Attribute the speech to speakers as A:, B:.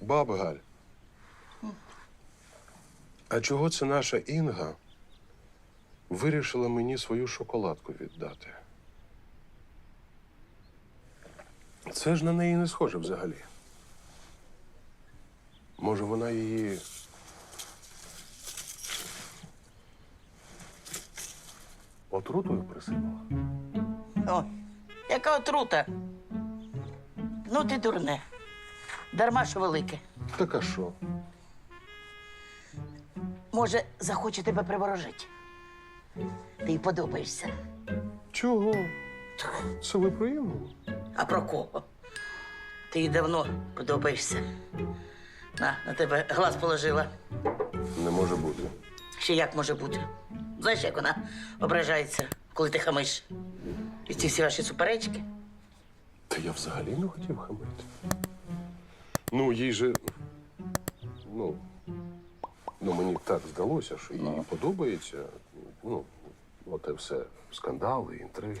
A: Баба Галь. А чого це наша Інга вирішила мені свою шоколадку віддати? Це ж на неї не схоже взагалі. Може, вона її. Отрутою присипала?
B: О, яка отрута. Ну, ти дурне. Дарма що велике.
A: Так а що?
B: Може, захоче тебе приворожити. Ти їй подобаєшся.
A: Чого? Це ви про
B: А про кого? Ти їй давно подобаєшся. На, на тебе глаз положила.
A: Не може бути.
B: Ще як може бути? Знаєш, як вона ображається, коли ти хамиш? І ці всі ваші суперечки.
A: Та я взагалі не хотів хамити. Ну, їй же. Ну. Ну, мені так здалося, що їй подобається. Ну, оте все скандали, інтриги.